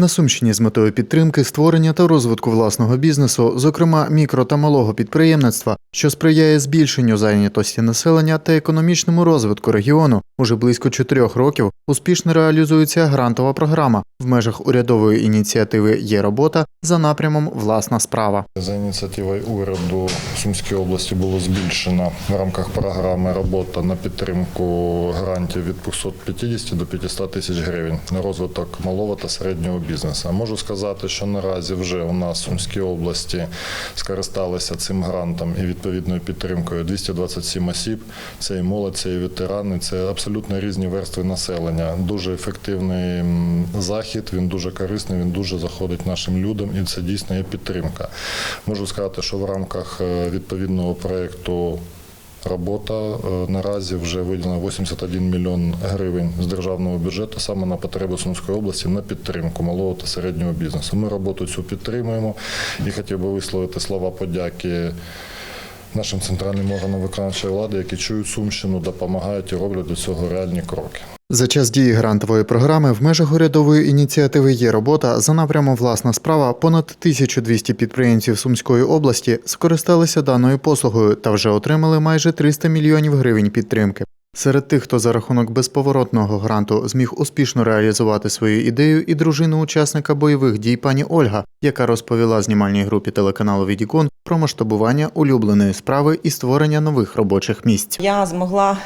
На Сумщині з метою підтримки, створення та розвитку власного бізнесу, зокрема мікро та малого підприємництва, що сприяє збільшенню зайнятості населення та економічному розвитку регіону, уже близько чотирьох років успішно реалізується грантова програма в межах урядової ініціативи Є робота за напрямом Власна справа. За ініціативою уряду в Сумській області було збільшено в рамках програми робота на підтримку грантів від 250 до 500 тисяч гривень на розвиток малого та середнього бізнесу. Можу сказати, що наразі вже у нас в Сумській області скористалися цим грантом і відповідною підтримкою 227 осіб. Це і молодь, це і ветерани, це абсолютно різні верстви населення. Дуже ефективний захід, він дуже корисний, він дуже заходить нашим людям, і це дійсно є підтримка. Можу сказати, що в рамках е, відповідного проєкту Робота е, наразі вже виділено 81 мільйон гривень з державного бюджету саме на потреби Сумської області на підтримку малого та середнього бізнесу. Ми роботу цю підтримуємо і хотів би висловити слова подяки нашим центральним органам виконавчої влади, які чують Сумщину, допомагають і роблять до цього реальні кроки. За час дії грантової програми в межах урядової ініціативи Є робота за напрямом Власна справа понад 1200 підприємців Сумської області скористалися даною послугою та вже отримали майже 300 мільйонів гривень підтримки. Серед тих, хто за рахунок безповоротного гранту зміг успішно реалізувати свою ідею, і дружина учасника бойових дій пані Ольга, яка розповіла знімальній групі телеканалу Відікон про масштабування улюбленої справи і створення нових робочих місць. Я змогла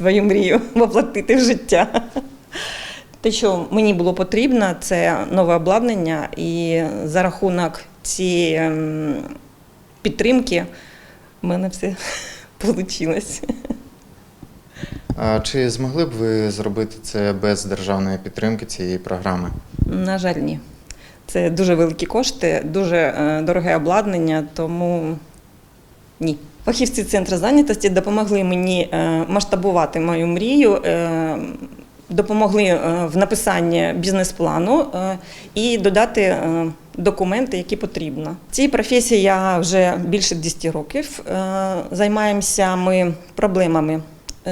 свою мрію воплотити в життя. Те, що мені було потрібно, це нове обладнання, і за рахунок цієї ем, підтримки в мене все вийшло. А чи змогли б ви зробити це без державної підтримки цієї програми? На жаль, ні. Це дуже великі кошти, дуже е, дороге обладнання, тому ні. Фахівці центру зайнятості допомогли мені е, масштабувати мою мрію, е, допомогли е, в написанні бізнес-плану і додати документи, які потрібно. Цій професії я вже більше 10 років. Займаємося ми проблемами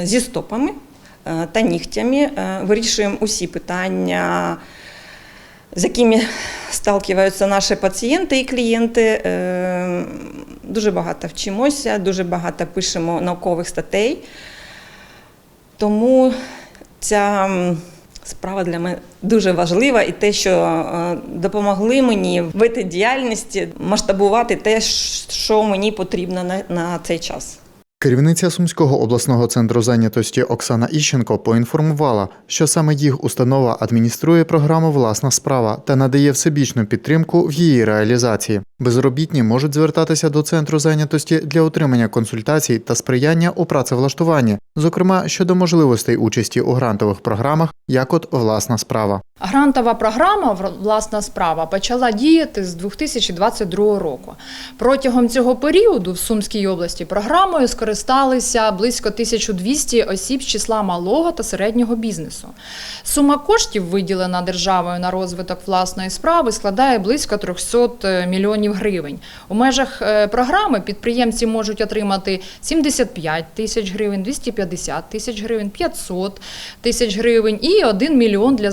зі стопами та нігтями, вирішуємо усі питання з якими сталкиваються наші пацієнти і клієнти. Дуже багато вчимося, дуже багато пишемо наукових статей. Тому ця справа для мене дуже важлива і те, що е, допомогли мені в цій діяльності масштабувати те, що мені потрібно на, на цей час. Керівниця Сумського обласного центру зайнятості Оксана Іщенко поінформувала, що саме їх установа адмініструє програму Власна справа та надає всебічну підтримку в її реалізації. Безробітні можуть звертатися до центру зайнятості для отримання консультацій та сприяння у працевлаштуванні, зокрема щодо можливостей участі у грантових програмах, як от власна справа. Грантова програма Власна справа почала діяти з 2022 року. Протягом цього періоду в Сумській області програмою скористалися близько 1200 осіб з числа малого та середнього бізнесу. Сума коштів, виділена державою на розвиток власної справи, складає близько 300 мільйонів гривень. У межах е, програми підприємці можуть отримати 75 тисяч гривень, 250 тисяч гривень, 500 тисяч гривень і 1 мільйон для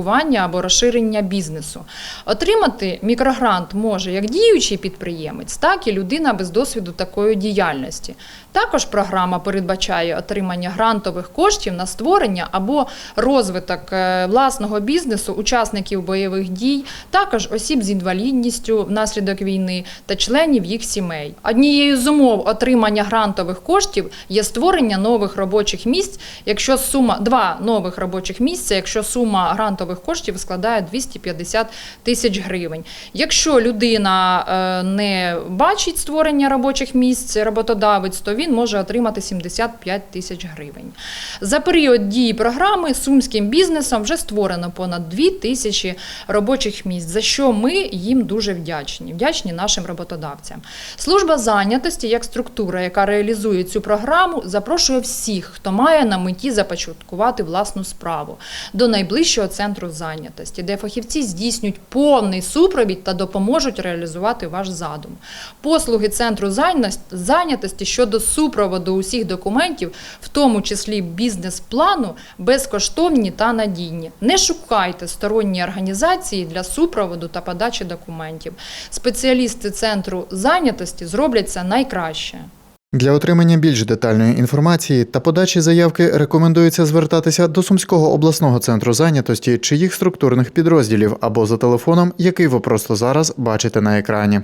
започаткування або розширення бізнесу. Отримати мікрогрант може як діючий підприємець, так і людина без досвіду такої діяльності. Також програма передбачає отримання грантових коштів на створення або розвиток е, власного бізнесу учасників бойових дій, також осіб з інвалідністю внаслідок війни та членів їх сімей. Однією з умов отримання грантових коштів є створення нових робочих місць, якщо сума два нових робочих місця, якщо сума грантових коштів складає 250 тисяч гривень. Якщо людина е, не бачить створення робочих місць, роботодавець, то він може отримати 75 тисяч гривень. За період дії програми сумським бізнесом вже створено понад 2 тисячі робочих місць, за що ми їм дуже вдячні, вдячні нашим роботодавцям. Служба зайнятості як структура, яка реалізує цю програму, запрошує всіх, хто має на меті започаткувати власну справу до найближчого центру центру зайнятості, де фахівці здійснюють повний супровід та допоможуть реалізувати ваш задум. Послуги центру зайнятості- щодо супроводу усіх документів, в тому числі бізнес-плану, безкоштовні та надійні. Не шукайте сторонні організації для супроводу та подачі документів. Спеціалісти центру зайнятості зроблять це найкраще. Для отримання більш детальної інформації та подачі заявки рекомендується звертатися до Сумського обласного центру зайнятості чи їх структурних підрозділів або за телефоном, який ви просто зараз бачите на екрані.